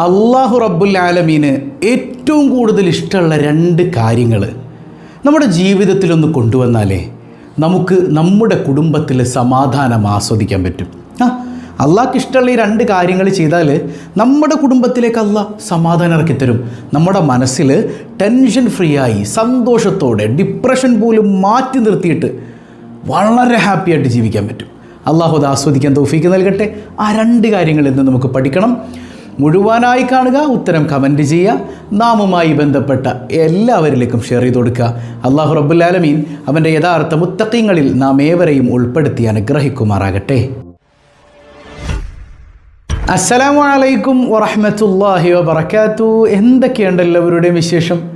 അള്ളാഹു റബ്ബുൽ ആലമീന് ഏറ്റവും കൂടുതൽ ഇഷ്ടമുള്ള രണ്ട് കാര്യങ്ങൾ നമ്മുടെ ജീവിതത്തിലൊന്ന് കൊണ്ടുവന്നാലേ നമുക്ക് നമ്മുടെ കുടുംബത്തിൽ സമാധാനം ആസ്വദിക്കാൻ പറ്റും. ആ അള്ളാഹ്ക്ക് ഇഷ്ടമുള്ള ഈ രണ്ട് കാര്യങ്ങൾ ചെയ്താൽ നമ്മുടെ കുടുംബത്തിലേക്ക് അള്ളാഹ് സമാധാനം ഇറക്കിത്തരും നമ്മുടെ മനസ്സിൽ ടെൻഷൻ ഫ്രീ ആയി സന്തോഷത്തോടെ ഡിപ്രഷൻ പോലും മാറ്റി നിർത്തിയിട്ട് വളരെ ഹാപ്പിയായിട്ട് ജീവിക്കാൻ പറ്റും. അള്ളാഹു അത് ആസ്വദിക്കാൻ തോഫിക്ക് നൽകട്ടെ. ആ രണ്ട് കാര്യങ്ങളിൽ നിന്ന് നമുക്ക് പഠിക്കണം. മുഴുവനായി കാണുക ഉത്തരം കമന്റ് ചെയ്യുക. നാമുമായി ബന്ധപ്പെട്ട എല്ലാവരിലേക്കും ഷെയർ ചെയ്ത് കൊടുക്കുക. അള്ളാഹു റബ്ബുല്ലാലമീൻ അവന്റെ യഥാർത്ഥ മുത്തക്കിങ്ങളിൽ നാം ഏവരെയും ഉൾപ്പെടുത്തി അനുഗ്രഹിക്കുമാറാകട്ടെ. അസ്സലാമു അലൈക്കും വറഹമത്തല്ലാഹി വബർക്കാത്തു എന്തൊക്കെയുണ്ട് എല്ലാവരുടെയും വിശേഷം?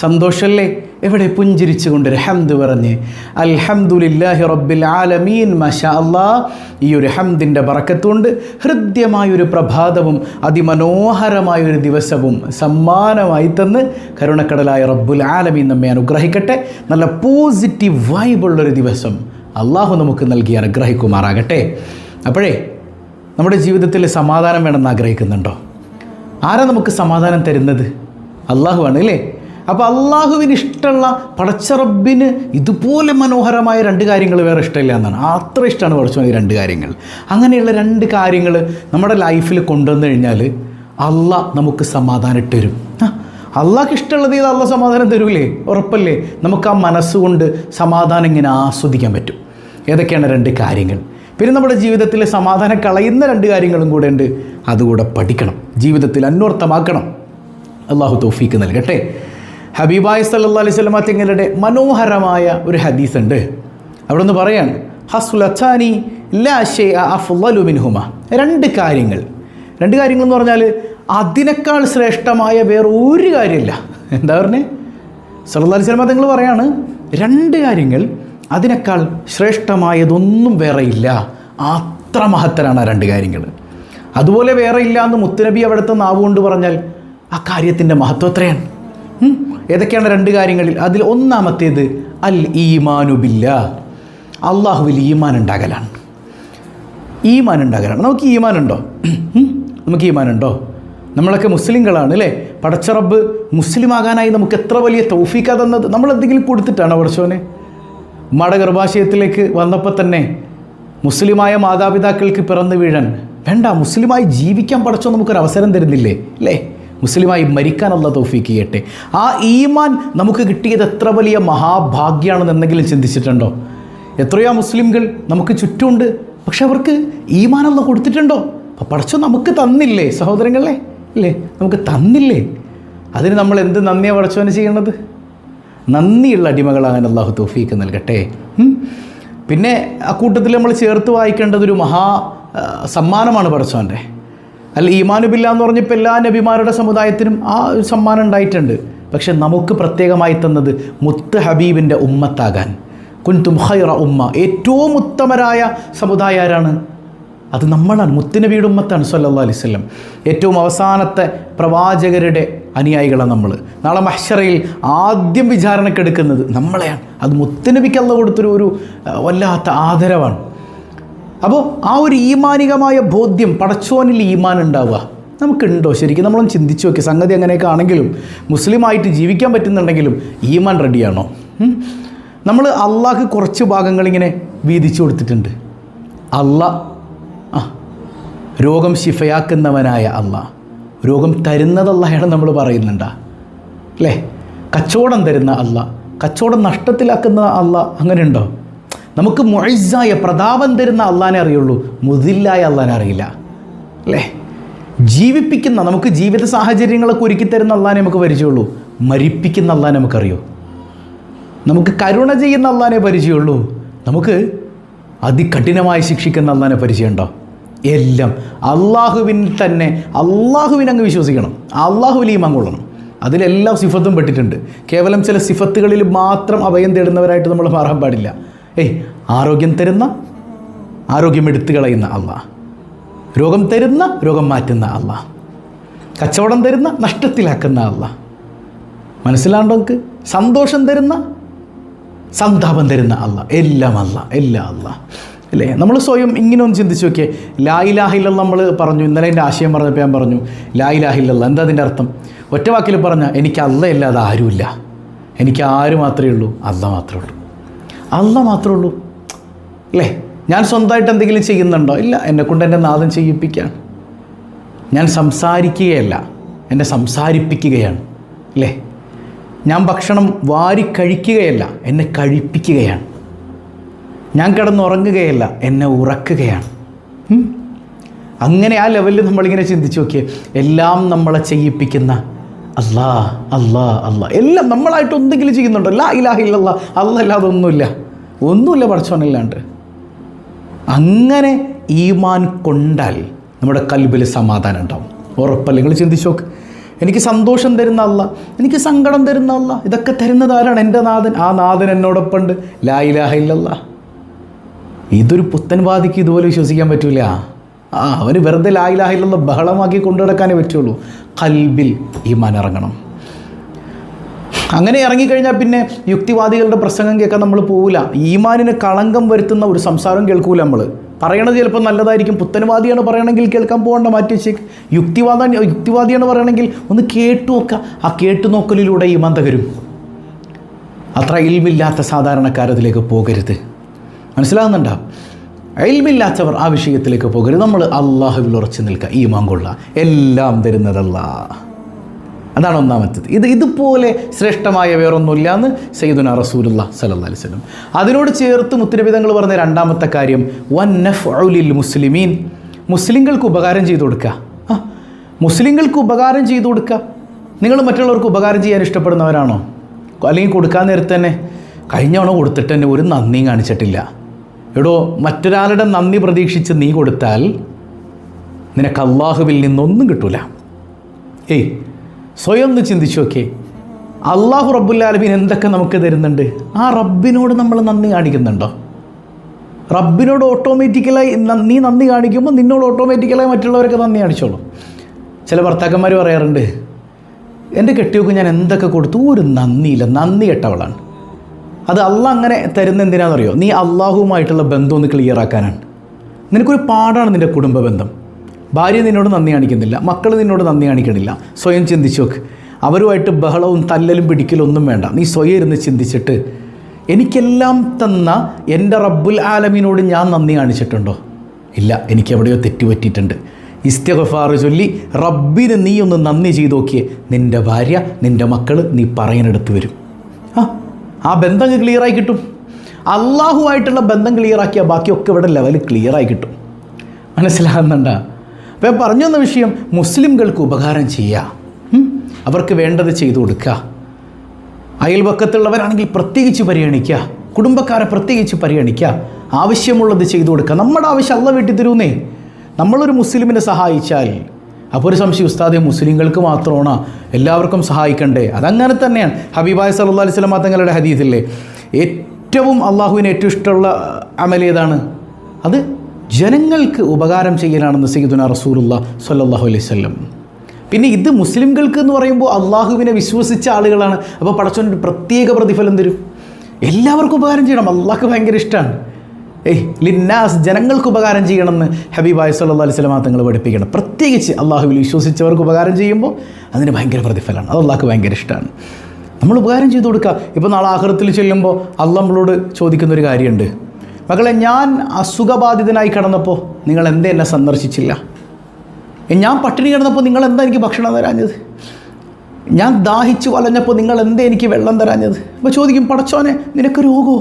സന്തോഷമല്ലേ എവിടെ പുഞ്ചിരിച്ചുകൊണ്ട് ഹംദ് പറഞ്ഞ് അൽഹംദുലില്ലാഹി റബ്ബിൽ ആലമീൻ മഷാ അല്ലാ ഈ ഒരു ഹംദിന്റെ പറക്കത്തുകൊണ്ട് ഹൃദ്യമായൊരു പ്രഭാതവും അതിമനോഹരമായൊരു ദിവസവും സമ്മാനമായി തന്ന് കരുണക്കടലായ റബ്ബുൽ ആലമീൻ നമ്മെ അനുഗ്രഹിക്കട്ടെ. നല്ല പോസിറ്റീവ് വൈബുള്ളൊരു ദിവസം അള്ളാഹു നമുക്ക് നൽകി അനുഗ്രഹിക്കുമാറാകട്ടെ. അപ്പോഴേ നമ്മുടെ ജീവിതത്തിൽ സമാധാനം വേണമെന്ന് ആഗ്രഹിക്കുന്നുണ്ടോ? ആരാ നമുക്ക് സമാധാനം തരുന്നത്? അള്ളാഹു ആണ് അല്ലേ? അപ്പോൾ അള്ളാഹുവിന് ഇഷ്ടമുള്ള പടച്ചറബിന് ഇതുപോലെ മനോഹരമായ രണ്ട് കാര്യങ്ങൾ വേറെ ഇഷ്ടമില്ല എന്നാണ്. അത്ര ഇഷ്ടമാണ് പടച്ചവൻ ഈ രണ്ട് കാര്യങ്ങൾ. അങ്ങനെയുള്ള രണ്ട് കാര്യങ്ങൾ നമ്മുടെ ലൈഫിൽ കൊണ്ടുവന്നു കഴിഞ്ഞാൽ അള്ളാഹ് നമുക്ക് സമാധാനം ഇട്ടുതരും. അള്ളാഹ്ക്ക് ഇഷ്ടമുള്ളത് ചെയ്ത് അള്ളാഹ് സമാധാനം തരൂലേ? ഉറപ്പല്ലേ? നമുക്ക് ആ മനസ്സുകൊണ്ട് സമാധാനം ഇങ്ങനെ ആസ്വദിക്കാൻ പറ്റും. ഏതൊക്കെയാണ് രണ്ട് കാര്യങ്ങൾ? പിന്നെ നമ്മുടെ ജീവിതത്തിൽ സമാധാനം കളയുന്ന രണ്ട് കാര്യങ്ങളും കൂടെ ഉണ്ട്. അതുകൂടെ പഠിക്കണം. ജീവിതത്തിൽ അന്വർത്ഥമാക്കണം. അള്ളാഹു തൗഫീക്ക് നൽകട്ടെ. ഹബീബായ് സല്ലാ അലൈഹി സ്വലമ തിങ്ങളുടെ മനോഹരമായ ഒരു ഹദീസ് ഉണ്ട് അവിടെ നിന്ന് പറയാണ് ഹസുലച്ചാനി മിൻഹുമ. രണ്ട് കാര്യങ്ങൾ. രണ്ട് കാര്യങ്ങൾ എന്ന് പറഞ്ഞാൽ അതിനേക്കാൾ ശ്രേഷ്ഠമായ വേറെ ഒരു കാര്യമില്ല. എന്താ പറഞ്ഞേ? സല്ലാ അലൈഹി സ്വലമ തിങ്ങൾ പറയാണ് രണ്ട് കാര്യങ്ങൾ അതിനേക്കാൾ ശ്രേഷ്ഠമായതൊന്നും വേറെയില്ല. അത്ര മഹത്തരാണ് ആ രണ്ട് കാര്യങ്ങൾ. അതുപോലെ വേറെ ഇല്ല എന്ന് മുത്തുനബി അവിടുത്തെ നാവുകൊണ്ട് പറഞ്ഞാൽ ആ കാര്യത്തിന്റെ മഹത്വം എത്രയാണ്? ഏതൊക്കെയാണ് രണ്ട് കാര്യങ്ങളിൽ? അതിൽ ഒന്നാമത്തേത് അൽ ഈമാനുബില്ല അള്ളാഹുവിൽ ഈമാൻ ഉണ്ടാകലാണ്. ഈമാൻ ഉണ്ടാകലാണ് നമുക്ക് ഈമാൻ ഉണ്ടോ നമുക്ക് ഈമാൻ ഉണ്ടോ നമ്മളൊക്കെ മുസ്ലിങ്ങളാണ് അല്ലേ? മുസ്ലിം ആകാനായി നമുക്ക് എത്ര വലിയ തൗഫീക്ക തന്നത്? നമ്മൾ എന്തെങ്കിലും കൊടുത്തിട്ടാണോ പടച്ചോനെ? ഉമ്മയുടെ ഗർഭാശയത്തിലേക്ക് വന്നപ്പോൾ തന്നെ മുസ്ലിമായ മാതാപിതാക്കൾക്ക് പിറന്നു വീഴാൻ വേണ്ട മുസ്ലിമായി ജീവിക്കാൻ പടച്ചോ നമുക്കൊരു അവസരം തരുന്നില്ലേ? അല്ലേ? മുസ്ലിമായി മരിക്കാൻ മരിക്കാനുള്ള തൗഫീക്ക് ചെയ്യട്ടെ. ആ ഈമാൻ നമുക്ക് കിട്ടിയത് എത്ര വലിയ മഹാഭാഗ്യമാണെന്ന് എന്തെങ്കിലും ചിന്തിച്ചിട്ടുണ്ടോ? എത്രയോ മുസ്ലിംകൾ നമുക്ക് ചുറ്റുമുണ്ട്. പക്ഷെ അവർക്ക് ഈമാനൊന്നും കൊടുത്തിട്ടുണ്ടോ? അപ്പം പടച്ചോ നമുക്ക് തന്നില്ലേ സഹോദരങ്ങളെ? ഇല്ലേ? നമുക്ക് തന്നില്ലേ? അതിന് നമ്മൾ എന്ത് നന്ദിയാണ് പടച്ചോന് ചെയ്യേണ്ടത് നന്ദിയുള്ള അടിമകളാകാൻ അള്ളാഹു തോഫീക്ക് നൽകട്ടെ. പിന്നെ ആ കൂട്ടത്തിൽ നമ്മൾ ചേർത്ത് വായിക്കേണ്ടത് ഒരു മഹാ സമ്മാനമാണ് പടച്ചോന്റെ അല്ല ഈമാനുബില്ല എന്ന് പറഞ്ഞപ്പോൾ എല്ലാ നബിമാരുടെ സമുദായത്തിനും ആ സമ്മാനം ഉണ്ടായിട്ടുണ്ട്. പക്ഷെ നമുക്ക് പ്രത്യേകമായി തന്നത് മുത്ത് ഹബീബിന്റെ ഉമ്മത്താകാൻ. കുൻതും ഹൈറ ഉമ്മ. ഏറ്റവും ഉത്തമരായ സമുദായം ആരാണ്? അത് നമ്മളാണ്. മുത്തുനബിയുടെ ഉമ്മത്താണ് സല്ലാ അലൈഹി സ്വലം ഏറ്റവും അവസാനത്തെ പ്രവാചകരുടെ അനുയായികളാണ് നമ്മൾ നാളെ മഹ്ഷറയിൽ ആദ്യം വിചാരണക്കെടുക്കുന്നത് നമ്മളെയാണ്. അത് മുത്തുനബിക്ക് അല്ല കൊടുത്തൊരു ഒരു വല്ലാത്ത ആദരവാണ്. അപ്പോൾ ആ ഒരു ഈമാനികമായ ബോധ്യം പടച്ചോനിൽ ഈമാൻ ഉണ്ടാവുക. നമുക്കുണ്ടോ ശരിക്കും? നമ്മളൊന്ന് ചിന്തിച്ചു നോക്കി. സംഗതി അങ്ങനെയൊക്കെ ആണെങ്കിലും മുസ്ലിമായിട്ട് ജീവിക്കാൻ പറ്റുന്നുണ്ടെങ്കിലും ഈമാൻ റെഡിയാണോ? നമ്മൾ അള്ളാഹ് കുറച്ച് ഭാഗങ്ങൾ ഇങ്ങനെ വീതിച്ചു കൊടുത്തിട്ടുണ്ട്. അല്ല ആ രോഗം ശിഫയാക്കുന്നവനായ അല്ല രോഗം തരുന്നത് അള്ളാഹാണ് നമ്മൾ പറയുന്നുണ്ടാ. അല്ലേ? കച്ചവടം തരുന്ന അല്ല കച്ചവടം നഷ്ടത്തിലാക്കുന്ന അല്ല അങ്ങനെയുണ്ടോ? നമുക്ക് മൊഴിസായ പ്രതാപം തരുന്ന അള്ളാനെ അറിയുള്ളൂ. മുതില്ലായ അള്ളാനെ അറിയില്ല. അല്ലേ? ജീവിപ്പിക്കുന്ന നമുക്ക് ജീവിത സാഹചര്യങ്ങളൊക്കെ ഒരുക്കി തരുന്ന അള്ളാനെ നമുക്ക് പരിചയമുള്ളൂ. മരിപ്പിക്കുന്ന അള്ളാനെ നമുക്കറിയൂ? നമുക്ക് കരുണ ചെയ്യുന്ന അള്ളാനെ പരിചയമുള്ളൂ. നമുക്ക് അതികഠിനമായി ശിക്ഷിക്കുന്ന അള്ളാനെ പരിചയമുണ്ടോ? എല്ലാം. അള്ളാഹുവിൻ തന്നെ അള്ളാഹുവിനെ അങ്ങ് വിശ്വസിക്കണം. അള്ളാഹുവിൽ ഈമാൻ കൊള്ളണം. അതിലെല്ലാം സിഫത്തും പെട്ടിട്ടുണ്ട്. കേവലം ചില സിഫത്തുകളിൽ മാത്രം അഭയം തേടുന്നവരായിട്ട് നമ്മൾ മാറാൻ പാടില്ല. ഏയ് ആരോഗ്യം തരുന്ന ആരോഗ്യം എടുത്തു കളയുന്ന അള്ളാഹ് രോഗം തരുന്ന രോഗം മാറ്റുന്ന അള്ളാഹ് കച്ചവടം തരുന്ന നഷ്ടത്തിലാക്കുന്ന അള്ളാഹ് മനസ്സിലാണ്ടോ നമുക്ക് സന്തോഷം തരുന്ന സന്താപം തരുന്ന അല്ല എല്ലാം അല്ല എല്ലാം അല്ല അല്ലേ? നമ്മൾ സ്വയം ഇങ്ങനെ ഒന്ന് ചിന്തിച്ച് നോക്കിയേ. ലായിലാഹില്ല നമ്മൾ പറഞ്ഞു. ഇന്നലെ എന്റെ ആശയം പറഞ്ഞപ്പോൾ ഞാൻ പറഞ്ഞു ലായിലാഹില്ല എന്താ അതിന്റെ അർത്ഥം? ഒറ്റ വാക്കിൽ പറഞ്ഞാൽ എനിക്ക് അല്ല ഇല്ലാതെ ആരുമില്ല. എനിക്ക് ആര് മാത്രമേ ഉള്ളൂ? അല്ല മാത്രമേ ഉള്ളൂ. അല്ല മാത്രമേ ഉള്ളൂ. അല്ലേ ഞാൻ സ്വന്തമായിട്ട് എന്തെങ്കിലും ചെയ്യുന്നുണ്ടോ? ഇല്ല. എന്നെക്കൊണ്ട് എന്റെ നാദം ചെയ്യിപ്പിക്കുകയാണ് ഞാൻ സംസാരിക്കുകയല്ല. എന്നെ സംസാരിപ്പിക്കുകയാണ്. അല്ലേ ഞാൻ ഭക്ഷണം വാരി കഴിക്കുകയല്ല. എന്നെ കഴിപ്പിക്കുകയാണ്. ഞാൻ കിടന്നുറങ്ങുകയല്ല എന്നെ ഉറക്കുകയാണ്. അങ്ങനെ ആ ലെവലിൽ നമ്മളിങ്ങനെ ചിന്തിച്ച് നോക്കിയേ. എല്ലാം നമ്മളെ ചെയ്യിപ്പിക്കുന്ന അല്ലാ അല്ലാ അല്ലാ. എല്ലാം നമ്മളായിട്ട് എന്തെങ്കിലും ചെയ്യുന്നുണ്ടോ? ലാ ഇലാഹ ഇല്ലല്ലാ. അല്ല അല്ലാതെ ഒന്നുമില്ല. ഒന്നുമില്ല പഠിച്ചോനല്ലാണ്ട് അങ്ങനെ ഈമാൻ കൊണ്ടാൽ നമ്മുടെ കൽബിൽ സമാധാനം ഉണ്ടാവും. ഉറപ്പല്ല? നിങ്ങൾ ചിന്തിച്ചു നോക്ക്. എനിക്ക് സന്തോഷം തരുന്ന അല്ല എനിക്ക് സങ്കടം തരുന്ന അല്ല ഇതൊക്കെ തരുന്നത് ആരാണ്? എന്റെ നാഥൻ. ആ നാഥൻ എന്നോടൊപ്പം ഉണ്ട്. ലാ ഇലാഹ ഇല്ലല്ല. ഇതൊരു പുത്തൻവാദിക്ക് ഇതുപോലെ വിശ്വസിക്കാൻ പറ്റൂല. ആ അവന് വെറുതെ ലായിലാഹിലുള്ള ബഹളമാക്കി കൊണ്ടു നടക്കാനേ പറ്റുള്ളൂ. കൽബിൽ ഈമാൻ ഇറങ്ങണം. അങ്ങനെ ഇറങ്ങിക്കഴിഞ്ഞാൽ പിന്നെ യുക്തിവാദികളുടെ പ്രസംഗം കേൾക്കാൻ നമ്മൾ പോവില്ല. ഈമാനിന് കളങ്കം വരുത്തുന്ന ഒരു സംസാരം കേൾക്കൂല നമ്മൾ പറയണത് ചിലപ്പോൾ നല്ലതായിരിക്കും. പുത്തൻവാദിയാണ് പറയണമെങ്കിൽ കേൾക്കാൻ പോകണ്ട മാറ്റി വെച്ചേക്ക് യുക്തിവാദ യുക്തിവാദിയാണ് പറയണമെങ്കിൽ ഒന്ന് കേട്ടു നോക്കുക ആ കേട്ടു നോക്കലിലൂടെ ഈമാൻ തകരും. അത്ര ഇൽമില്ലാത്ത സാധാരണക്കാരതിലേക്ക് പോകരുത്. മനസ്സിലാകുന്നുണ്ടോ? അയൽമില്ലാത്തവർ ആ വിഷയത്തിലേക്ക് പോകരുത്. നമ്മൾ അള്ളാഹുവിൽ ഉറച്ചു നിൽക്കുക. ഈമാൻ കൊള്ളുക. എല്ലാം തരുന്നതല്ല. അതാണ് ഒന്നാമത്തത്. ഇത് ഇതുപോലെ ശ്രേഷ്ഠമായ വേറൊന്നുമില്ല എന്ന് സയ്യിദുന റസൂലുള്ള അലൈഹി വസല്ലം. അതിനോട് ചേർത്ത് മുത്തരപിതങ്ങൾ പറഞ്ഞ രണ്ടാമത്തെ കാര്യം വൻ നഫ് ഔലിൽ മുസ്ലിമീൻ മുസ്ലിങ്ങൾക്ക് ഉപകാരം ചെയ്തു കൊടുക്കുക മുസ്ലിങ്ങൾക്ക് ഉപകാരം ചെയ്തു കൊടുക്കുക നിങ്ങൾ മറ്റുള്ളവർക്ക് ഉപകാരം ചെയ്യാൻ ഇഷ്ടപ്പെടുന്നവരാണോ? അല്ലെങ്കിൽ കൊടുക്കാൻ നേരത്തെ തന്നെ? കഴിഞ്ഞവണ കൊടുത്തിട്ട് തന്നെ ഒരു നന്ദിയും കാണിച്ചിട്ടില്ല. എടോ മറ്റൊരാളുടെ നന്ദി പ്രതീക്ഷിച്ച് നീ കൊടുത്താൽ നിനക്ക് അള്ളാഹുവിൽ നിന്നൊന്നും കിട്ടൂല. ഏയ് സ്വയം ഒന്ന് ചിന്തിച്ചു നോക്കേ അള്ളാഹു റബ്ബുല്ലാലബീൻ എന്തൊക്കെ നമുക്ക് തരുന്നുണ്ട്? ആ റബ്ബിനോട് നമ്മൾ നന്ദി കാണിക്കുന്നുണ്ടോ? റബ്ബിനോട് ഓട്ടോമാറ്റിക്കലായി നീ നന്ദി കാണിക്കുമ്പോൾ നിന്നോട് ഓട്ടോമാറ്റിക്കലായി മറ്റുള്ളവരൊക്കെ നന്ദി കാണിച്ചോളൂ. ചില ഭർത്താക്കന്മാർ പറയാറുണ്ട് എന്റെ കെട്ടിയൊക്കെ ഞാൻ എന്തൊക്കെ കൊടുത്തു? ഒരു നന്ദിയില്ല. നന്ദി കെട്ടവളാണ്. അത് അള്ള അങ്ങനെ തരുന്ന എന്തിനാണെന്നറിയോ? നീ അള്ളാഹുവുമായിട്ടുള്ള ബന്ധം ഒന്ന് ക്ലിയർ ആക്കാനാണ്. നിനക്കൊരു പാടാണ് നിന്റെ കുടുംബ ബന്ധം ഭാര്യ നിന്നോട് നന്ദി കാണിക്കുന്നില്ല മക്കൾ നിന്നോട് നന്ദി കാണിക്കണില്ല. സ്വയം ചിന്തിച്ചു നോക്ക്. അവരുമായിട്ട് ബഹളവും തല്ലലും പിടിക്കലും ഒന്നും വേണ്ട. നീ സ്വയം ഇരുന്ന് ചിന്തിച്ചിട്ട് എനിക്കെല്ലാം തന്ന എന്റെ റബ്ബുൽ ആലമീനോട് ഞാൻ നന്ദി കാണിച്ചിട്ടുണ്ടോ? ഇല്ല എനിക്ക് എവിടെയോ തെറ്റുപറ്റിയിട്ടുണ്ട്. ഇസ്തഫാർ ചൊല്ലി റബ്ബിന് നീ ഒന്ന് നന്ദി ചെയ്തു നോക്കിയേ. നിന്റെ ഭാര്യ നിന്റെ മക്കൾ നീ പറയാനെടുത്ത് വരും. ആ ആ ബന്ധം ക്ലിയറായി കിട്ടും. അള്ളാഹുമായിട്ടുള്ള ബന്ധം ക്ലിയറാക്കിയാൽ ബാക്കിയൊക്കെ ഇവിടെ ലെവൽ ക്ലിയറായി കിട്ടും. മനസ്സിലാകുന്നുണ്ടോ? അപ്പോൾ ഞാൻ പറഞ്ഞു വന്ന വിഷയം മുസ്ലിംകൾക്ക് ഉപകാരം ചെയ്യുക അവർക്ക് വേണ്ടത് ചെയ്തു കൊടുക്കുക അയൽപക്കത്തുള്ളവരാണെങ്കിൽ പ്രത്യേകിച്ച് പരിഗണിക്കുക കുടുംബക്കാരെ പ്രത്യേകിച്ച് പരിഗണിക്കുക ആവശ്യമുള്ളത് ചെയ്തു കൊടുക്കുക നമ്മുടെ ആവശ്യം അല്ല വീട്ടിൽ തരുന്നേ. നമ്മളൊരു മുസ്ലിമിനെ സഹായിച്ചാൽ. അപ്പോൾ ഒരു സംശയം ഉസ്താദെ മുസ്ലിങ്ങൾക്ക് മാത്രമാണോ എല്ലാവർക്കും സഹായിക്കണ്ടേ? അതങ്ങനെ തന്നെയാണ്. ഹബീബായ സല്ലല്ലാഹു അലൈഹി വസല്ലം തങ്ങളുടെ ഹദീസില്ലേ ഏറ്റവും അള്ളാഹുവിന് ഏറ്റവും ഇഷ്ടമുള്ള അമലേതാണ് അത് ജനങ്ങൾക്ക് ഉപകാരം ചെയ്യലാണെന്ന് സയ്യിദുന റസൂലുള്ള സല്ലല്ലാഹു അലൈഹി വസല്ലം. പിന്നെ ഇത് മുസ്ലിംകൾക്ക് എന്ന് പറയുമ്പോൾ അള്ളാഹുവിനെ വിശ്വസിച്ച ആളുകളാണ്. അപ്പോൾ പടച്ചോന്റെ പ്രത്യേക പ്രതിഫലം തരും. എല്ലാവർക്കും ഉപകാരം ചെയ്യണം. അള്ളാഹ്ക്ക് ഭയങ്കര ഇഷ്ടമാണ് ഏയ് ലിന്നാസ് ജനങ്ങൾക്ക് ഉപകാരം ചെയ്യണമെന്ന് ഹബീബായ് സല്ലല്ലാഹു അലൈഹി സ്വലമാ തങ്ങൾ പഠിപ്പിക്കണം. പ്രത്യേകിച്ച് അള്ളാഹുവിൽ വിശ്വസിച്ചവർക്ക് ഉപകാരം ചെയ്യുമ്പോൾ അതിന് ഭയങ്കര പ്രതിഫലമാണ്. അത് അള്ളാഹ്ക്ക് ഭയങ്കര ഇഷ്ടമാണ് നമ്മൾ ഉപകാരം ചെയ്തു കൊടുക്കുക. ഇപ്പോൾ നാളെ ആഹൃത്തിൽ ചെല്ലുമ്പോൾ അള്ളാഹ് നമ്മളോട് ചോദിക്കുന്നൊരു കാര്യമുണ്ട്. മകളെ ഞാൻ അസുഖബാധിതനായി കിടന്നപ്പോൾ നിങ്ങൾ എന്തേ എന്നെ സന്ദർശിച്ചില്ല? ഞാൻ പട്ടിണി കിടന്നപ്പോൾ നിങ്ങൾ എന്താ എനിക്ക് ഭക്ഷണം തരാഞ്ഞത്? ഞാൻ ദാഹിച്ചു വലഞ്ഞപ്പോൾ നിങ്ങൾ എന്തേ എനിക്ക് വെള്ളം തരാഞ്ഞത്? അപ്പോൾ ചോദിക്കും പടച്ചോനെ നിനക്ക് രോഗമോ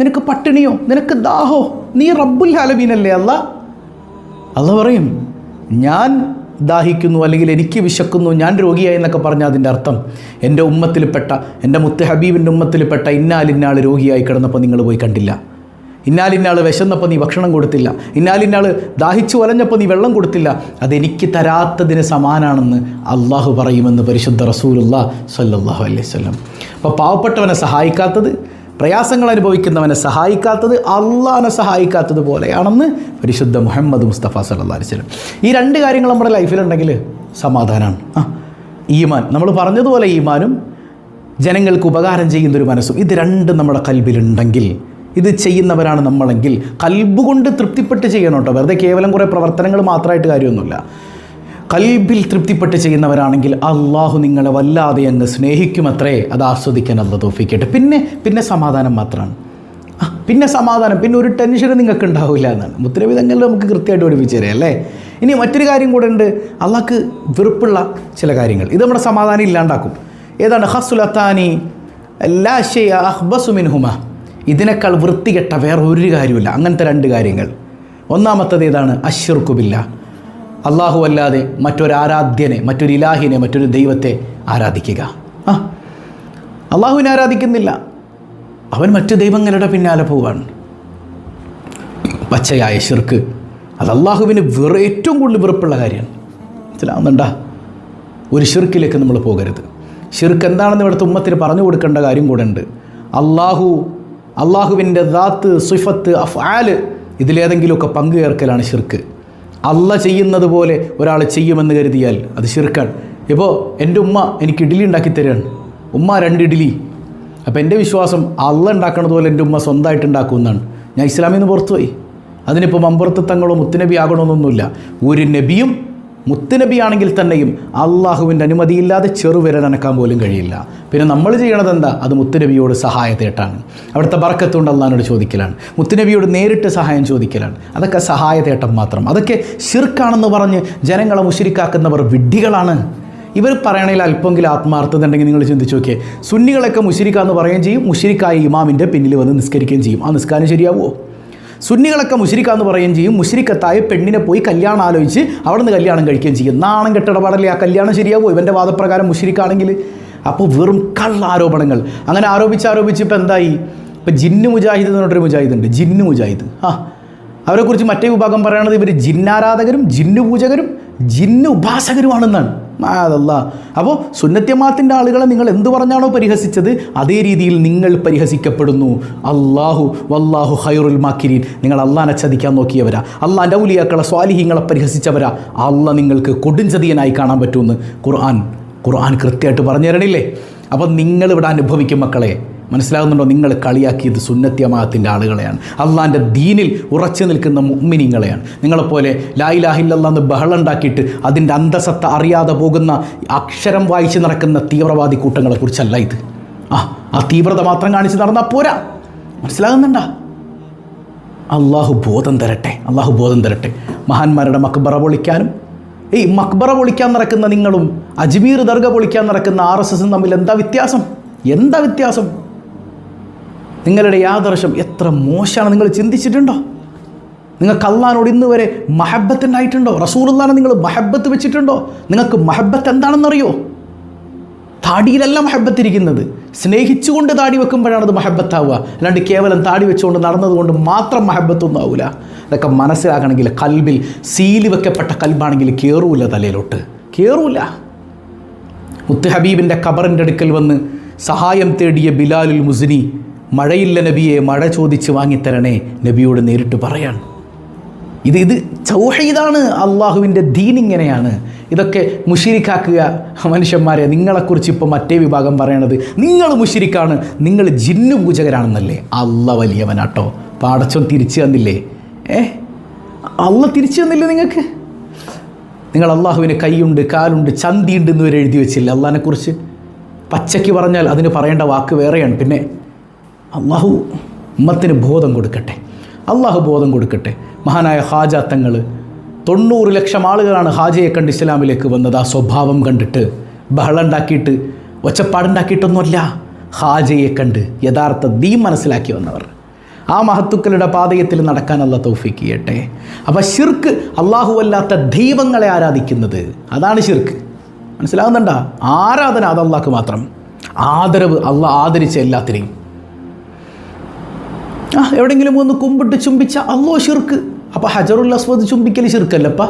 നിനക്ക് പട്ടിണിയോ? നിനക്ക് ദാഹോ? നീ റബ്ബുൽ ഹാലമീനല്ലേ അല്ല? അല്ല പറയും ഞാൻ ദാഹിക്കുന്നു അല്ലെങ്കിൽ എനിക്ക് വിശക്കുന്നു ഞാൻ രോഗിയായി എന്നൊക്കെ പറഞ്ഞാൽ അതിന്റെ അർത്ഥം. എന്റെ ഉമ്മത്തിൽപ്പെട്ട എന്റെ മുത്ത് ഹബീബിന്റെ ഉമ്മത്തിൽപ്പെട്ട ഇന്നാലിന്നാൾ രോഗിയായി കിടന്നപ്പോൾ നിങ്ങൾ പോയി കണ്ടില്ല. ഇന്നാലിന്നാൾ വിശന്നപ്പോൾ നീ ഭക്ഷണം കൊടുത്തില്ല. ഇന്നാലിന്നാൾ ദാഹിച്ചു വലഞ്ഞപ്പോൾ നീ വെള്ളം കൊടുത്തില്ല. അതെനിക്ക് തരാത്തതിന് സമാനാണെന്ന് അള്ളാഹു പറയുമെന്ന് പരിശുദ്ധ റസൂലുള്ള സല്ലാഹു അലൈഹി വസല്ലം. അപ്പോൾ പാവപ്പെട്ടവനെ സഹായിക്കാത്തത് പ്രയാസങ്ങൾ അനുഭവിക്കുന്നവനെ സഹായിക്കാത്തത് അള്ളാഹനെ സഹായിക്കാത്തത് പോലെയാണെന്ന് പരിശുദ്ധ മുഹമ്മദ് മുസ്തഫ സല്ലാ വസല്ലം. ഈ രണ്ട് കാര്യങ്ങൾ നമ്മുടെ ലൈഫിലുണ്ടെങ്കിൽ സമാധാനമാണ് ആ ഈമാൻ. നമ്മൾ പറഞ്ഞതുപോലെ ഈമാനും ജനങ്ങൾക്ക് ഉപകാരം ചെയ്യുന്നൊരു മനസ്സും. ഇത് രണ്ടും നമ്മുടെ കൽബിലുണ്ടെങ്കിൽ ഇത് ചെയ്യുന്നവരാണ് നമ്മളെങ്കിൽ. കൽബുകൊണ്ട് തൃപ്തിപ്പെട്ട് ചെയ്യണം കേട്ടോ വെറുതെ കേവലം കുറേ പ്രവർത്തനങ്ങൾ മാത്രമായിട്ട് കാര്യമൊന്നുമില്ല. കൽബിൽ തൃപ്തിപ്പെട്ട് ചെയ്യുന്നവരാണെങ്കിൽ അള്ളാഹു നിങ്ങളെ വല്ലാതെ അങ്ങ് സ്നേഹിക്കുമത്രേ. അത് ആസ്വദിക്കാൻ അല്ല തോഫിക്കട്ടെ. പിന്നെ പിന്നെ സമാധാനം മാത്രമാണ്. പിന്നെ സമാധാനം. പിന്നെ ഒരു ടെൻഷനും നിങ്ങൾക്ക് ഉണ്ടാവില്ല എന്നാണ്. മുത്തരവി തങ്ങളിൽ നമുക്ക് കൃത്യമായിട്ട് പഠിപ്പിച്ചു തരാം അല്ലേ? ഇനി മറ്റൊരു കാര്യം കൂടെ ഉണ്ട്. അള്ളാഹ്ക്ക് വെറുപ്പുള്ള ചില കാര്യങ്ങൾ. ഇത് നമ്മുടെ സമാധാനം ഇല്ലാണ്ടാക്കും. ഏതാണ്? ഹസുലത്താനി അഹ്ബസുമിൻ അഹ്ബസുമിൻഹുമ ഇതിനേക്കാൾ വൃത്തികെട്ട വേറെ ഒരു കാര്യമില്ല അങ്ങനത്തെ രണ്ട് കാര്യങ്ങൾ. ഒന്നാമത്തത് ഏതാണ്? അഷിർക്കുബില്ല അള്ളാഹു അല്ലാതെ മറ്റൊരാരാധ്യനെ മറ്റൊരു ഇലാഹിനെ മറ്റൊരു ദൈവത്തെ ആരാധിക്കുക. ആ അള്ളാഹുവിനെ ആരാധിക്കുന്നില്ല. അവൻ മറ്റു ദൈവങ്ങളുടെ പിന്നാലെ പോവാണ്. പച്ചയായ ഷിർക്ക് അത് അള്ളാഹുവിന് വെറു ഏറ്റവും കൂടുതൽ വെറുപ്പുള്ള കാര്യമാണ്. മനസ്സിലാവുന്നുണ്ടാ? ഒരു ഷിർക്കിലേക്ക് നമ്മൾ പോകരുത്. ഷിർക്ക് എന്താണെന്ന് ഇവിടുത്തെ ഉമ്മത്തിന് പറഞ്ഞു കൊടുക്കേണ്ട കാര്യം കൂടെ ഉണ്ട്. അള്ളാഹു അള്ളാഹുവിന്റെ ദാത്ത് സുഫത്ത് അഫ്ആൽ ഇതിലേതെങ്കിലുമൊക്കെ പങ്കുചേർക്കലാണ് ഷിർക്ക് അല്ല ചെയ്യുന്നത് പോലെ ഒരാൾ ചെയ്യുമെന്ന് കരുതിയാൽ അത് ഷിർക്കാണ് ഇപ്പോൾ എന്റെ ഉമ്മ എനിക്ക് ഇഡ്ഡലി ഉണ്ടാക്കി തരികയാണ് ഉമ്മ രണ്ട് ഇഡ്ഡലി. അപ്പോൾ എന്റെ വിശ്വാസം അള്ള ഉണ്ടാക്കണത് പോലെ എന്റെ ഉമ്മ സ്വന്തമായിട്ട് ഉണ്ടാക്കുമെന്നാണ് ഞാൻ ഇസ്ലാമിൽ നിന്ന് പുറത്തുപോയി. അതിനിപ്പോൾ മമ്പുറത്ത് തങ്ങളോ മുത്തുനബി ആകണമെന്നൊന്നുമില്ല. ഒരു നബിയും മുത്തുനബി ആണെങ്കിൽ തന്നെയും അള്ളാഹുവിന്റെ അനുമതിയില്ലാതെ ചെറുവിരൽ അനക്കാൻ പോലും കഴിയില്ല. പിന്നെ നമ്മൾ ചെയ്യണത് എന്താ? അത് മുത്തുനബിയോട് സഹായത്തേട്ടാണ് അവിടുത്തെ ബറക്കത്തുകൊണ്ട് അള്ളഹാനോട് ചോദിക്കലാണ്. മുത്തുനബിയോട് നേരിട്ട് സഹായം ചോദിക്കലാണ്. അതൊക്കെ സഹായതേട്ടം മാത്രം. അതൊക്കെ ശിർക്കാണെന്ന് പറഞ്ഞ് ജനങ്ങളെ മുഷിരിക്കാക്കുന്നവർ വിഡ്ഢികളാണ്. ഇവർ പറയണതിൽ അല്പമെങ്കിലും ആത്മാർത്ഥത ഉണ്ടെങ്കിൽ നിങ്ങൾ ചിന്തിച്ചു നോക്കിയേ. സുന്നികളൊക്കെ മുഷിരിക്കാന്ന് പറയുകയും ചെയ്യും. മുഷിരിക്കായ ഇമാമിന്റെ പിന്നിൽ വന്ന് നിസ്കരിക്കുകയും ചെയ്യും. ആ നിസ്കാരം ശരിയാവുമോ? സുന്നികളൊക്കെ മുഷിരിക്കാന്ന് പറയുകയും ചെയ്യും. മുഷിരിക്കത്തായ പെണ്ണിനെ പോയി കല്യാണം ആലോചിച്ച് അവിടെ നിന്ന് കല്യാണം കഴിക്കുകയും ചെയ്യും. നാണം കെട്ടിടപാടല്ലേ ആ കല്യാണം ശരിയാവുമോ ഇവന്റെ വാദപ്രകാരം മുഷിരിക്കാണെങ്കിൽ അപ്പോൾ വെറും കള്ള ആരോപണങ്ങൾ അങ്ങനെ ആരോപിച്ച് ആരോപിച്ച് ഇപ്പം എന്തായി? ഇപ്പം ജിന്നു മുജാഹിദ് എന്ന് പറഞ്ഞൊരു മുജാഹിദ് ഉണ്ട്. ജിന്നു മുജാഹിദ്. ആ. അവരെക്കുറിച്ച് മറ്റേ വിഭാഗം പറയുന്നത് ഇവർ ജിന്നാരാധകരും ജിന്നു പൂജകരും ജിന്നു ഉപാസകരുമാണെന്നാണ് അതല്ല അപ്പോൾ സുന്നത്യമാത്തിന്റെ ആളുകളെ നിങ്ങൾ എന്ത് പറഞ്ഞാണോ പരിഹസിച്ചത് അതേ രീതിയിൽ നിങ്ങൾ പരിഹസിക്കപ്പെടുന്നു. അള്ളാഹു വല്ലാഹു ഹൈറുൽ മാക്കിരീൻ. നിങ്ങൾ അള്ളാനെ ചതിക്കാൻ നോക്കിയവരാ. അള്ളാന്റെ ഔലിയാക്കളെ സ്വാലിഹീങ്ങളെ പരിഹസിച്ചവരാ. അള്ള നിങ്ങൾക്ക് കൊടുംചതിയനായി കാണാൻ പറ്റുമെന്ന് ഖുർആൻ ഖുർആൻ കൃത്യമായിട്ട് പറഞ്ഞു തരണില്ലേ അപ്പം നിങ്ങളിവിടെ അനുഭവിക്കും മക്കളെ മനസ്സിലാകുന്നുണ്ടോ? നിങ്ങൾ കളിയാക്കിയത് സുന്നത്യമാത്തിന്റെ ആളുകളെയാണ്. അള്ളാന്റെ ദീനിൽ ഉറച്ചു നിൽക്കുന്ന മുമ്മിനിങ്ങളെയാണ് നിങ്ങളെപ്പോലെ ലായിലാഹില്ലെന്ന് ബഹളം ഉണ്ടാക്കിയിട്ട് അതിന്റെ അന്തസത്ത അറിയാതെ പോകുന്ന അക്ഷരം വായിച്ച് നടക്കുന്ന തീവ്രവാദി കൂട്ടങ്ങളെക്കുറിച്ചല്ല ഇത്. ആ ആ തീവ്രത മാത്രം കാണിച്ച് നടന്നാൽ പോരാ. മനസ്സിലാകുന്നുണ്ടോ? അള്ളാഹു ബോധം തരട്ടെ അള്ളാഹു ബോധം തരട്ടെ. മഹാന്മാരുടെ മക്ബറ പൊളിക്കാനും ഈ മക്ബറ പൊളിക്കാൻ നടക്കുന്ന നിങ്ങളും അജ്മീർ ദർഗ പൊളിക്കാൻ നടക്കുന്ന ആർ എസ് എസും തമ്മിൽ എന്താ വ്യത്യാസം? എന്താ വ്യത്യാസം? നിങ്ങളുടെ യാദർശം എത്ര മോശമാണ് നിങ്ങൾ ചിന്തിച്ചിട്ടുണ്ടോ? നിങ്ങൾക്ക് അള്ളഹാനോട് ഇന്ന് വരെ മഹബത്തുണ്ടായിട്ടുണ്ടോ? റസൂലുള്ളാനെ നിങ്ങൾ മഹബത്ത് വെച്ചിട്ടുണ്ടോ? നിങ്ങൾക്ക് മഹബത്ത് എന്താണെന്നറിയോ? താടിയിലല്ല മഹബത്തിരിക്കുന്നത്. സ്നേഹിച്ചുകൊണ്ട് താടി വെക്കുമ്പോഴാണ് അത് മഹബത്താവുക. അല്ലാണ്ട് കേവലം താടി വെച്ചുകൊണ്ട് നടന്നതുകൊണ്ട് മാത്രം മഹബത്തൊന്നും ആവില്ല അതൊക്കെ മനസ്സിലാക്കണമെങ്കിൽ കൽബിൽ സീലി വെക്കപ്പെട്ട കൽബാണെങ്കിൽ കയറൂല തലയിലോട്ട്. കയറൂല മുത്ത് ഹബീബിന്റെ ഖബറിന്റെ അടുക്കൽ വന്ന് സഹായം തേടിയ ബിലാലുൽ മുസ്നി മഴയില്ല നബിയെ മഴ ചോദിച്ച് വാങ്ങിത്തരണേ നബിയോട് നേരിട്ട് പറയാണ്. ഇത് ഇത് ചൗഹീദാണ് അള്ളാഹുവിന്റെ ദീൻ ഇങ്ങനെയാണ്. ഇതൊക്കെ മുഷിരിക്കാക്കുക മനുഷ്യന്മാരെ നിങ്ങളെക്കുറിച്ച് ഇപ്പോൾ മറ്റേ വിഭാഗം പറയണത് നിങ്ങൾ മുഷിരിക്കാണ് നിങ്ങൾ ജിന്നു പൂജകരാണെന്നല്ലേ അല്ല വലിയവനാട്ടോ. പാടച്ചോൻ തിരിച്ചു തന്നില്ലേ? ഏ? അല്ല തിരിച്ചു തന്നില്ലേ നിങ്ങൾക്ക്? നിങ്ങൾ അള്ളാഹുവിന് കൈയുണ്ട് കാലുണ്ട് ചന്തിയുണ്ട് എന്ന് വരെ എഴുതി വെച്ചില്ല അള്ളാഹിനെക്കുറിച്ച്? പച്ചയ്ക്ക് പറഞ്ഞാൽ അതിന് പറയേണ്ട വാക്ക് വേറെയാണ്. പിന്നെ അള്ളാഹു ഉമ്മത്തിന് ബോധം കൊടുക്കട്ടെ. അള്ളാഹു ബോധം കൊടുക്കട്ടെ. മഹാനായ ഹാജ തങ്ങൾ തൊണ്ണൂറ് ലക്ഷം ആളുകളാണ് ഹാജയെ കണ്ട് ഇസ്ലാമിലേക്ക് വന്നത്. ആ സ്വഭാവം കണ്ടിട്ട് ബഹളം ഉണ്ടാക്കിയിട്ട് ഒച്ചപ്പാടുണ്ടാക്കിയിട്ടൊന്നുമല്ല. ഹാജയെ കണ്ട് യഥാർത്ഥ ദീം മനസ്സിലാക്കി വന്നവർ. ആ മഹത്തുക്കളുടെ പാതയത്തിൽ നടക്കാൻ തൗഫീക്ക് ചെയ്യട്ടെ. അപ്പോൾ ഷിർക്ക് അല്ലാത്ത ദൈവങ്ങളെ ആരാധിക്കുന്നത് അതാണ് ഷിർക്ക് മനസ്സിലാകുന്നുണ്ടോ? ആരാധന അത് അള്ളാഹ്ക്ക് മാത്രം. ആദരവ് അള്ളാഹ് ആദരിച്ച എല്ലാത്തിനെയും. ആ എവിടെയെങ്കിലും ഒന്ന് കുമ്പിട്ട് ചുംബിച്ച അല്ലോ ഷിർക്ക് അപ്പോൾ ഹജറുൽ അസ്വദ് ചുംബിക്കൽ ഷിർക്കല്ലപ്പ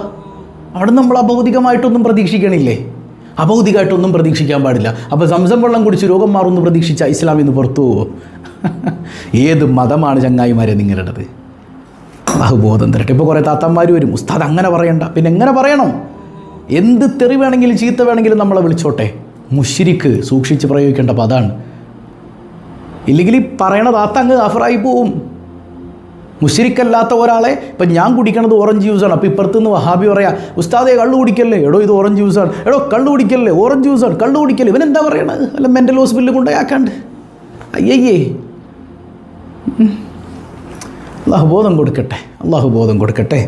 അവിടെ നമ്മൾ അഭൗതികമായിട്ടൊന്നും പ്രതീക്ഷിക്കണില്ലേ? അഭൗതികമായിട്ടൊന്നും പ്രതീക്ഷിക്കാൻ പാടില്ല. അപ്പോൾ സംസം വെള്ളം കുടിച്ച് രോഗം മാറുമെന്ന് പ്രതീക്ഷിച്ച ഇസ്ലാമിൽ നിന്ന് പുറത്തു പോവോ? ഏത് മതമാണ് ചങ്ങായിമാരെ നിങ്ങളുടേത്? ബഹുബോധം തരട്ടെ. ഇപ്പോൾ കുറേ താത്തന്മാർ വരും. ഉസ്താദ് അങ്ങനെ പറയണ്ട. പിന്നെ എങ്ങനെ പറയണം? എന്ത് തെറി വേണമെങ്കിലും ചീത്ത വേണമെങ്കിലും നമ്മളെ വിളിച്ചോട്ടെ. മുഷിരിക്ക് സൂക്ഷിച്ച് പ്രയോഗിക്കേണ്ട പദമാണ് ഇല്ലെങ്കിൽ ഈ പറയണ താത്ത അങ്ങ് അഫറായി പോവും. മുഷിരിക്കല്ലാത്ത ഒരാളെ ഇപ്പം ഞാൻ കുടിക്കണത് ഓറഞ്ച് ജ്യൂസാണ് അപ്പോൾ ഇപ്പുറത്ത് നിന്ന് വഹാബി പറയാം ഉസ്താദെ കള്ളു കുടിക്കല്ലേ? എടോ ഇത് ഓറഞ്ച് ജ്യൂസാണ് എടോ കള്ളു കുടിക്കല്ലേ? ഓറഞ്ച് ജ്യൂസാണ് കള്ളു കുടിക്കല്ലേ? ഇവൻ എന്താ പറയണത്? അല്ല മെന്റൽ ഹോസ്പിറ്റലിൽ കൊണ്ടുപോയാക്കാണ്ട് അയ്യയ്യേ. അള്ളാഹു ബോധം കൊടുക്കട്ടെ. അള്ളാഹു ബോധം കൊടുക്കട്ടെ.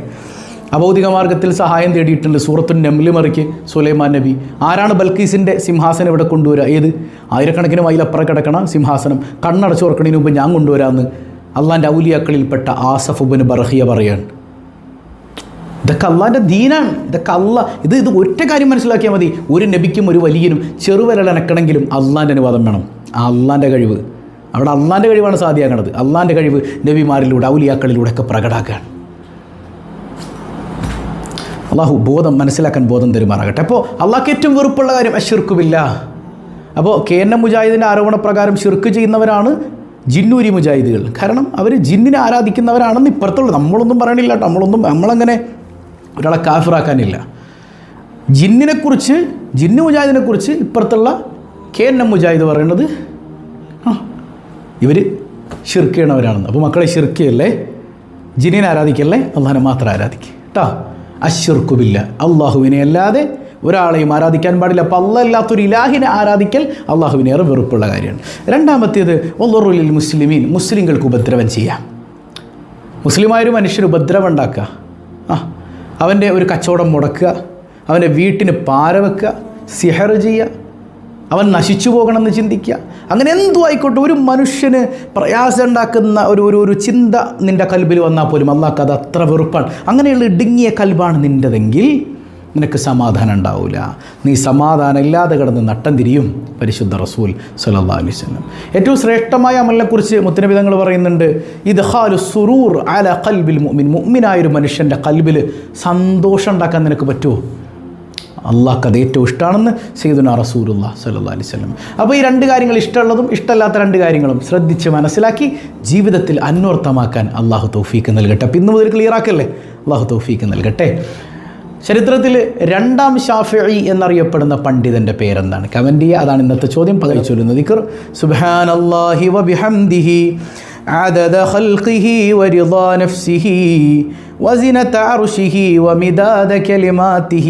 അഭൗതിക മാർഗത്തിൽ സഹായം തേടിയിട്ടുണ്ട് സൂറത്തു നെമ്മിൽ മറിക്ക് സുലൈമാൻ നബി. ആരാണ് ബൽക്കീസിന്റെ സിംഹാസനം ഇവിടെ കൊണ്ടുവരിക ഏത്? ആയിരക്കണക്കിന് മൈലപ്പുറം കിടക്കണ സിംഹാസനം. കണ്ണടച്ചു ഓർക്കണതിന് മുമ്പ് ഞാൻ കൊണ്ടുവരാമെന്ന് അള്ളാന്റെ ഔലിയാക്കളിൽപ്പെട്ട ആസഫുബിന് ബർഹിയ പറയാണ്. ഇതൊക്കെ അള്ളാന്റെ ദീനാണ്. ഇതൊക്കെ അല്ല ഇത് ഇത് ഒറ്റ കാര്യം മനസ്സിലാക്കിയാൽ മതി. ഒരു നബിക്കും ഒരു വലിയനും ചെറുവിരലനക്കണമെങ്കിലും അള്ളാന്റെ അനുവാദം വേണം. ആ അള്ളാന്റെ കഴിവ്. അവിടെ അള്ളാന്റെ കഴിവാണ് സാധ്യമാകണത്. അള്ളാന്റെ കഴിവ് നബിമാരിലൂടെ ഔലിയാക്കളിലൂടെ ഒക്കെ പ്രകടാക്കുകയാണ് അള്ളാഹു ബോധം മനസ്സിലാക്കാൻ ബോധം തരുമാറാകട്ടെ. അപ്പോൾ അള്ളാഹ്ക്ക് ഏറ്റവും വെറുപ്പുള്ള കാര്യം അഷിർക്കുമില്ല അപ്പോൾ കെ എൻ എം മുജാഹിദിന്റെ ആരോപണപ്രകാരം ഷിർക്ക് ചെയ്യുന്നവരാണ് ജിന്നൂരി മുജാഹിദുകൾ. കാരണം അവർ ജിന്നിനെ ആരാധിക്കുന്നവരാണെന്ന് ഇപ്പുറത്തുള്ളൂ നമ്മളൊന്നും പറയണില്ല നമ്മളൊന്നും നമ്മളങ്ങനെ ഒരാളെ കാഫിറാക്കാനില്ല. ജിന്നിനെക്കുറിച്ച് ജിന്നു മുജാഹിദിനെക്കുറിച്ച് ഇപ്പുറത്തുള്ള കെ എൻ എം മുജാഹിദ് പറയുന്നത് ഇവർ ഷിർക്ക് ചെയ്യണവരാണെന്ന്. അപ്പോൾ മക്കളെ ഷിർക്കിയല്ലേ ജിന്നിനെ ആരാധിക്കല്ലേ? അള്ളഹാനെ മാത്രം ആരാധിക്കുക കേട്ടോ അഷിർക്കുബില്ല അള്ളാഹുവിനെ അല്ലാതെ ഒരാളെയും ആരാധിക്കാൻ പാടില്ല. അപ്പോൾ അല്ലാത്തൊരു ഇലാഹിനെ ആരാധിക്കൽ അള്ളാഹുവിനേറെ വെറുപ്പുള്ള കാര്യമാണ്. രണ്ടാമത്തേത് ഒന്നുറുലിൽ മുസ്ലിമീൻ മുസ്ലിങ്ങൾക്ക് ഉപദ്രവം ചെയ്യാം. മുസ്ലിമായൊരു മനുഷ്യന് ഉപദ്രവം ഉണ്ടാക്കുക. ആ അവന്റെ ഒരു കച്ചവടം മുടക്കുക. അവന്റെ വീട്ടിന് പാര വെക്കുക. സിഹർ ചെയ്യുക. അവൻ നശിച്ചു പോകണമെന്ന് ചിന്തിക്കുക. അങ്ങനെ എന്തു ആയിക്കോട്ടെ ഒരു മനുഷ്യന് പ്രയാസം ഉണ്ടാക്കുന്ന ഒരു ഒരു ഒരു ചിന്ത നിന്റെ കൽബിൽ വന്നാൽ പോലും അള്ളാഹ് അത് അത്ര വെറുപ്പാണ്. അങ്ങനെയുള്ള ഇടുങ്ങിയ കൽബാണ് നിന്റെതെങ്കിൽ നിനക്ക് സമാധാനം ഉണ്ടാവില്ല നീ സമാധാനം ഇല്ലാതെ കിടന്ന് നട്ടം തിരിയും പരിശുദ്ധ റസൂൽ സല്ലാ അലൈഹി സ്വലം ഏറ്റവും ശ്രേഷ്ഠമായ അമലിനെക്കുറിച്ച് മുത്തനബിതങ്ങൾ പറയുന്നുണ്ട് ഇത് ഹാലു സുറൂർ അല കൽബിൽ മുഅ്മിൻ. മുഅ്മിനായൊരു മനുഷ്യന്റെ കൽബിൽ സന്തോഷം ഉണ്ടാക്കാൻ നിനക്ക് പറ്റുമോ? അള്ളാഹ്ക്ക് അത് ഏറ്റവും ഇഷ്ടമാണെന്ന് സെയ്ദുന റസൂലുള്ള സല്ലാ അലൈഹി സ്വലം അപ്പോൾ ഈ രണ്ട് കാര്യങ്ങൾ ഇഷ്ടമുള്ളതും ഇഷ്ടമല്ലാത്ത രണ്ട് കാര്യങ്ങളും ശ്രദ്ധിച്ച് മനസ്സിലാക്കി ജീവിതത്തിൽ അന്വർത്ഥമാക്കാൻ അള്ളാഹു തൗഫീക്ക് നൽകട്ടെ അപ്പം ഇന്ന് മുതൽ ക്ലിയർ ആക്കല്ലേ അള്ളാഹു തൗഫീക്ക് നൽകട്ടെ ചരിത്രത്തിൽ രണ്ടാം ഷാഫി എന്നറിയപ്പെടുന്ന പണ്ഡിതൻ്റെ പേരെന്താണ് കമൻ്റ് ചെയ്യുക അതാണ് ഇന്നത്തെ ചോദ്യം പകച്ചുല്ലുന്നത് ദിക്കർ സുബാൻ അള്ളാഹി വബിഹംദിഹി عدد خلقه ورضا نفسه وزنة عرشه ومداد كلماته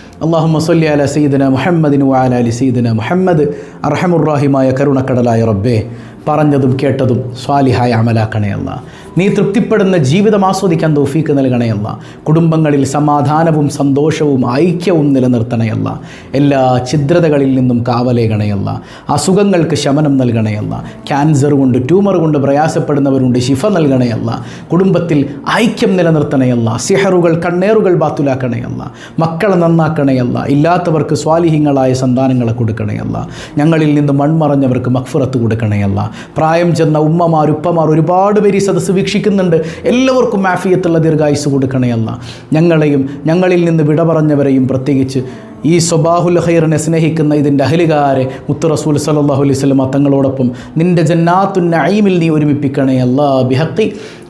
അള്ളാഹു മസല്ലി അല സയ്യിദന മുഹമ്മദിനു അല അലി സയ്യിദന മുഹമ്മദ്. അർഹമുറാഹിമായ കരുണക്കടലായ റബ്ബേ. പറഞ്ഞതും കേട്ടതും സ്വാലിഹായ അമലാക്കണയല്ല നീ തൃപ്തിപ്പെടുന്ന ജീവിതം ആസ്വദിക്കാൻ തോഫീക്ക് നൽകണയല്ല കുടുംബങ്ങളിൽ സമാധാനവും സന്തോഷവും ഐക്യവും നിലനിർത്തണയല്ല എല്ലാ ഛിദ്രതകളിൽ നിന്നും കാവലേകണയല്ല അസുഖങ്ങൾക്ക് ശമനം നൽകണയല്ല ക്യാൻസർ കൊണ്ട് ട്യൂമർ കൊണ്ട് പ്രയാസപ്പെടുന്നവരുണ്ട് ശിഫ നൽകണയല്ല കുടുംബത്തിൽ ഐക്യം നിലനിർത്തണയല്ല സിഹറുകൾ കണ്ണേറുകൾ ബാത്തുലാക്കണയല്ല മക്കളെ നന്നാക്കണയല്ല ഇല്ലാത്തവർക്ക് സ്വാലിഹ്യങ്ങളായ സന്താനങ്ങളെ കൊടുക്കണയല്ല ഞങ്ങളിൽ നിന്ന് മൺമറഞ്ഞവർക്ക് മക്ഫുറത്ത് കൊടുക്കണയല്ല പ്രായം ചെന്ന ഉമ്മമാർ ഉപ്പമാർ ഒരുപാട് പേര് ഈ സദസ്സ് വീക്ഷിക്കുന്നുണ്ട്. എല്ലാവർക്കും മാഫിയത്തുള്ള ദീർഘായുസ് കൊടുക്കണയല്ല ഞങ്ങളെയും ഞങ്ങളിൽ നിന്ന് വിട പറഞ്ഞവരെയും പ്രത്യേകിച്ച് ഈ സ്വബാഹുൽ ഹൈറിനെ സ്നേഹിക്കുന്ന ഇതിന്റെ അഹലുകാരെ മുത്തു റസൂൽ സലാഹു അലൈഹി സ്വലമ തങ്ങളോടൊപ്പം നിന്റെ ജന്നാത്തുൻ നഈമിൽ നീ ഒരുമിപ്പിക്കണേ അല്ലാ ബിഹക്കി